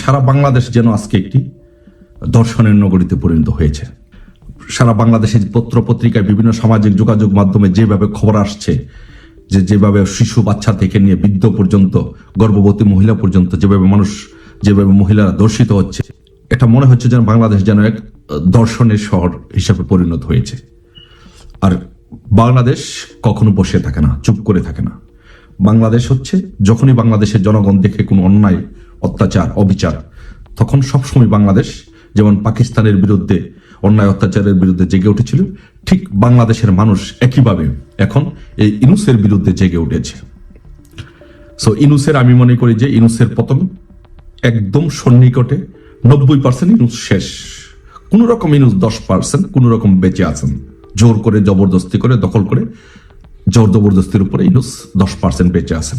সারা বাংলাদেশ যেন আজকে একটি দর্শনের নগরীতে পরিণত হয়েছে। সারা বাংলাদেশের পত্র পত্রিকায় বিভিন্ন সামাজিক যোগাযোগ মাধ্যমে যেভাবে খবর আসছে, যে যেভাবে শিশু বাচ্চা থেকে নিয়ে বৃদ্ধ পর্যন্ত, গর্ভবতী মহিলা পর্যন্ত যেভাবে মানুষ, যেভাবে মহিলারা দর্শিত হচ্ছে, এটা মনে হচ্ছে যেন বাংলাদেশ যেন এক দর্শনের শহর হিসাবে পরিণত হয়েছে। আর বাংলাদেশ কখনো বসে থাকে না, চুপ করে থাকে না। বাংলাদেশ হচ্ছে, যখনই বাংলাদেশের জনগণ দেখে কোনো অন্যায় অত্যাচার, অবিচার। তখন সবসময় বাংলাদেশ যেমন পাকিস্তানের বিরুদ্ধে, অন্যায় অত্যাচারের বিরুদ্ধে জেগে উঠেছিল, ঠিক বাংলাদেশের মানুষ একইভাবে এখন এই ইনুসের বিরুদ্ধে জেগে উঠেছে। সো ইনুসের আমি মনে করি যে ইনুসের পতন একদম সন্নিকটে নব্বই পার্সেন্ট ইনুস শেষ। কোন রকম ইনুস দশ পার্সেন্ট কোন রকম বেঁচে আছেন। জোর করে, জবরদস্তি করে, দখল করে, জোর জবরদস্তির উপরে ইনুস দশ পার্সেন্ট বেঁচে আছেন।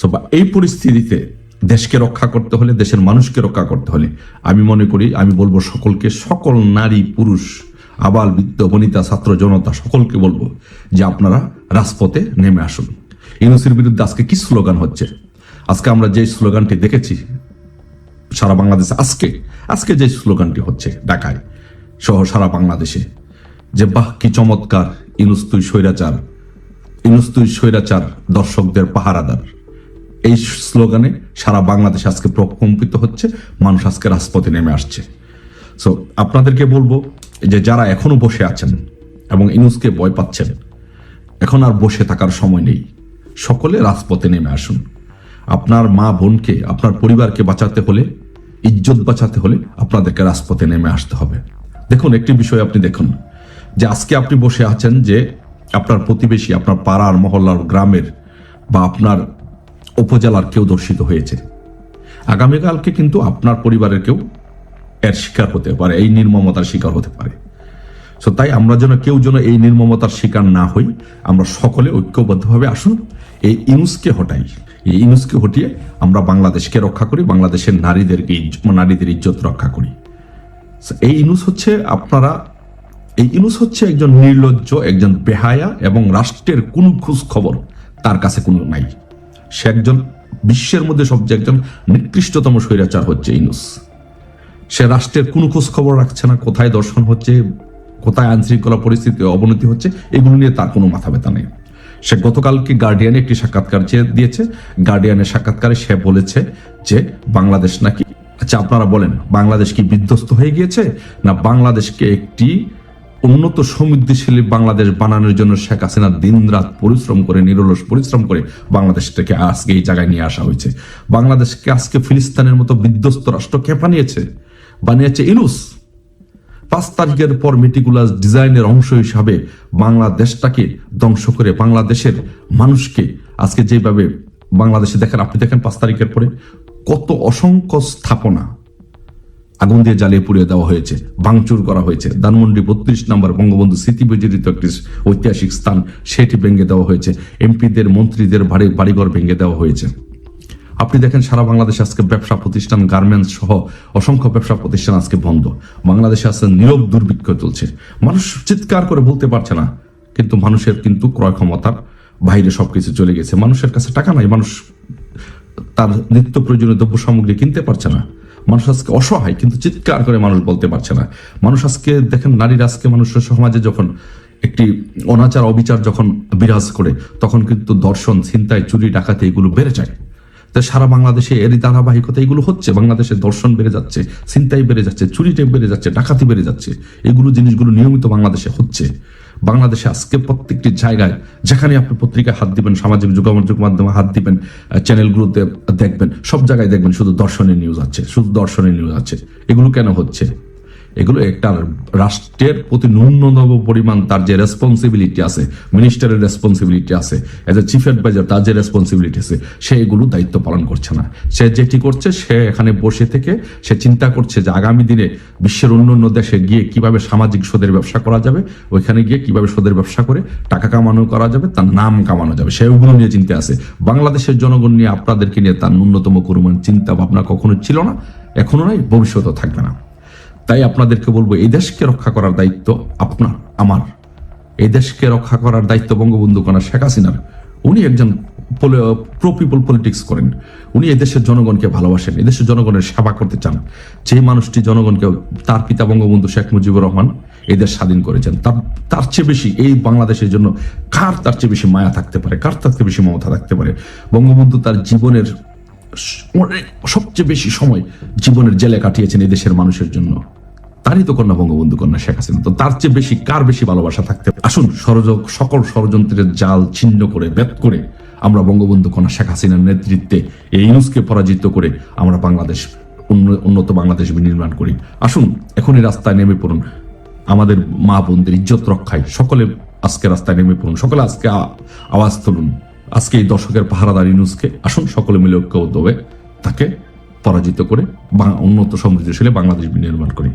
সো বা এই পরিস্থিতিতে দেশকে রক্ষা করতে হলে, দেশের মানুষকে রক্ষা করতে হলে। আমি মনে করি, আমি বলব সকলকে, সকল নারী, পুরুষ, আবাল, বৃদ্ধ, বনিতা, ছাত্র, জনতা, সকলকে বলব যে আপনারা রাজপথে নেমে আসুন। ইউনুসের বিরুদ্ধে আজকে কি স্লোগান হচ্ছে? আজকে আমরা যে স্লোগানটি দেখেছি, সারা বাংলাদেশে আজকে আজকে যে স্লোগানটি হচ্ছে ঢাকায় সহ সারা বাংলাদেশে, যে বাহ, কি চমৎকার ইনুস তুই স্বৈরাচার ইনুস তুই স্বৈরাচার দর্শকদের পাহারাদার। এই স্লোগানে সারা বাংলাদেশ আজকে প্রকম্পিত হচ্ছে, মানুষ আজকে রাজপথে নেমে আসছে। সো আপনাদেরকে বলব যে যারা এখনও বসে আছেন এবং ইনুসকে ভয় পাচ্ছেন, এখন আর বসে থাকার সময় নেই। সকলে রাজপথে নেমে আসুন। আপনার মা বোনকে, আপনার পরিবারকে বাঁচাতে হলে, ইজ্জত বাঁচাতে হলে আপনাদেরকে রাজপথে নেমে আসতে হবে। দেখুন, একটি বিষয় আপনি দেখুন, যে আজকে আপনি বসে আছেন যে আপনার প্রতিবেশী, আপনার পাড়ার, মহল্লার, গ্রামের বা আপনার উপজেলার কেউ দর্শিত হয়েছে। আগামীকালকে কিন্তু আপনার পরিবারের কেউ এর শিকার হতে পারে, এই নির্মমতার শিকার হতে পারে। সো তাই আমরা যেন কেউ যেন এই নির্মমতার শিকার না হই, আমরা সকলে ঐক্যবদ্ধভাবে আসুন, এই ইনুসকে হটাই। এই ইনুসকে হটিয়ে আমরা বাংলাদেশকে রক্ষা করি, বাংলাদেশের নারীদেরকে নারীদের ইজ্জত রক্ষা করি। এই ইনুস হচ্ছে আপনারা, এই ইনুস হচ্ছে একজন নির্লজ্জ, একজন বেহায়া এবং রাষ্ট্রের কোনো খোঁজ খবর তার কাছে কোনো নাই। সে একজন, বিশ্বের মধ্যে সবচেয়ে একজন নিকৃষ্টতম স্বৈরাচার হচ্ছে ইনুস। সে রাষ্ট্রের কোনো খোঁজ খবর রাখছে না, কোথায় দর্শন হচ্ছে, কোথায় আইনশৃঙ্খলা পরিস্থিতি, অবনতি হচ্ছে, এগুলো নিয়ে তার কোনো মাথা ব্যথা নেই। সে গতকালকে গার্ডিয়ানে একটি সাক্ষাৎকার দিয়েছে। গার্ডিয়ানের সাক্ষাৎকারে সে বলেছে যে, বাংলাদেশ নাকি আচ্ছা আপনারা বলেন, বাংলাদেশ কি বিধ্বস্ত হয়ে গিয়েছে, না বাংলাদেশকে একটি উন্নত সমৃদ্ধিশালী বাংলাদেশ বানানোর জন্য শেখ হাসিনা দিনরাত পরিশ্রম করে, নিরলস পরিশ্রম করে বাংলাদেশটাকে আজকে এই জায়গায় নিয়ে আসা হয়েছে। বাংলাদেশকে আজকে ফিলিস্তানের মতো বিধ্বস্ত রাষ্ট্র কে বানিয়েছে? বানিয়েছে ইনুস। পাঁচ তারিখের পর মেটিকুলাস ডিজাইনের অংশ হিসাবে বাংলাদেশটাকে ধ্বংস করে বাংলাদেশের মানুষকে আজকে যেভাবে বাংলাদেশে দেখেন, আপনি দেখেন পাঁচ তারিখের পরে কত অসংখ্য স্থাপনা আগুন দিয়ে জ্বালিয়ে পুড়িয়ে দেওয়া হয়েছে, ভাঙচুর করা হয়েছে। ধানমন্ডি বত্রিশ নম্বর বঙ্গবন্ধু স্মৃতি বিজড়িত একটি ঐতিহাসিক স্থান, সেটি ভেঙে দেওয়া হয়েছে। এমপিদের, মন্ত্রীদের বাড়ি বাড়িঘর ভেঙে দেওয়া হয়েছে। আপনি দেখেন, সারা বাংলাদেশে আজকে ব্যবসা প্রতিষ্ঠান, গার্মেন্টস সহ অসংখ্য ব্যবসা প্রতিষ্ঠান আজকে বন্ধ। বাংলাদেশে আজকে নীরব দুর্ভিক্ষ চলছে। মানুষ চিৎকার করে বলতে পারছে না, কিন্তু মানুষের কিন্তু ক্রয় ক্ষমতার বাইরে সবকিছু চলে গেছে। মানুষের কাছে টাকা নাই, মানুষ তার নিত্য প্রয়োজনীয় দ্রব্য সামগ্রী কিনতে পারছে না। মানুষ আজকে অসহায়, কিন্তু চিৎকার করে মানুষ বলতে পারছে না। মানুষ আজকে, দেখেন, নারীরা আজকে মানুষের সমাজে যখন একটি অনাচার, অবিচার যখন বিরাজ করে, তখন কিন্তু দর্শন ছিনতাই, চুরি, ডাকাতি এগুলো বেড়ে যায়। তো সারা বাংলাদেশে এরই ধারাবাহিকতা এগুলো হচ্ছে। বাংলাদেশে দর্শন বেড়ে যাচ্ছে, ছিনতাই বেড়ে যাচ্ছে, চুরিটে বেড়ে যাচ্ছে, ডাকাতি বেড়ে যাচ্ছে। এগুলো জিনিসগুলো নিয়মিত বাংলাদেশে হচ্ছে। বাংলাদেশে আজকে প্রত্যেকটি জায়গায় যেখানে আপনি পত্রিকায় হাত দিবেন, সামাজিক যোগাযোগ মাধ্যমে হাত দিবেন চ্যানেলগুলোতে দেখবেন, সব জায়গায় দেখবেন শুধু দর্শনের নিউজ আছে, শুধু দর্শনের নিউজ আছে। এগুলো কেন হচ্ছে? এগুলো একটা রাষ্ট্রের প্রতি ন্যূনতম পরিমাণ তার যে রেসপন্সিবিলিটি আছে মিনিস্টারের রেসপন্সিবিলিটি আছে এজ এ চিফ অ্যাডভাইজার তার যে রেসপন্সিবিলিটি আছে, সে এগুলো দায়িত্ব পালন করছে না। সে যেটি করছে, সে এখানে বসে থেকে সে চিন্তা করছে যে আগামী দিনে বিশ্বের অন্য অন্য দেশে গিয়ে কীভাবে সামাজিক সুদের ব্যবসা করা যাবে, ওইখানে গিয়ে কীভাবে সুদের ব্যবসা করে টাকা কামানো করা যাবে, তার নাম কামানো যাবে। সে ওগুলো নিয়ে চিন্তা আছে। বাংলাদেশের জনগণ নিয়ে আপনাদেরকে নিয়ে তার ন্যূনতম পরিমাণ চিন্তা ভাবনা কখনো ছিল না, এখনও নাই, ভবিষ্যতেও থাকবে না। তাই আপনাদেরকে বলব, এই দেশকে রক্ষা করার দায়িত্ব আপনার, আমার। এই দেশকে রক্ষা করার দায়িত্ব বঙ্গবন্ধু কন্যা শেখ হাসিনার। উনি একজন প্রো পিপল পলিটিক্স করেন। উনি এদেশের জনগণকে ভালোবাসেন এদেশের জনগণের সেবা করতে চান। যে মানুষটি জনগণকে, তার পিতা বঙ্গবন্ধু শেখ মুজিবুর রহমান এদের স্বাধীন করেছেন। তার তার চেয়ে বেশি এই বাংলাদেশের জন্য কার তার চেয়ে বেশি মায়া থাকতে পারে? কার তার চেয়ে বেশি মমতা থাকতে পারে? বঙ্গবন্ধু তার জীবনের সবচেয়ে বেশি সময় জীবনের জেলে কাটিয়েছেন এই দেশের মানুষের জন্য। তারই তো কন্যা বঙ্গবন্ধু কন্যা শেখ হাসিনা। তো তার চেয়ে বেশি কার বেশি ভালোবাসা থাকতে আসুন ষড়যন্ত্র সকল ষড়যন্ত্রের জাল ছিন্ন করে ব্যাত করে আমরা বঙ্গবন্ধু কন্যা শেখ হাসিনার নেতৃত্বে এই ইউনুসকে পরাজিত করে আমরা বাংলাদেশ উন্নত বাংলাদেশ বিনির্মাণ করি। আসুন, এখনই রাস্তায় নেমে পড়ুন। আমাদের মা বোনদের ইজ্জত রক্ষায় সকলে আজকে রাস্তায় নেমে পড়ুন। সকলে আজকে আওয়াজ তুলুন। আজকে এই দশকের পাহারাদার ইউনুসকে আসুন, সকলে মিলে ঐক্যবদ্ধ হয়ে তাকে পরাজিত করে উন্নত সমৃদ্ধশালী বাংলাদেশ বিনির্মাণ করি।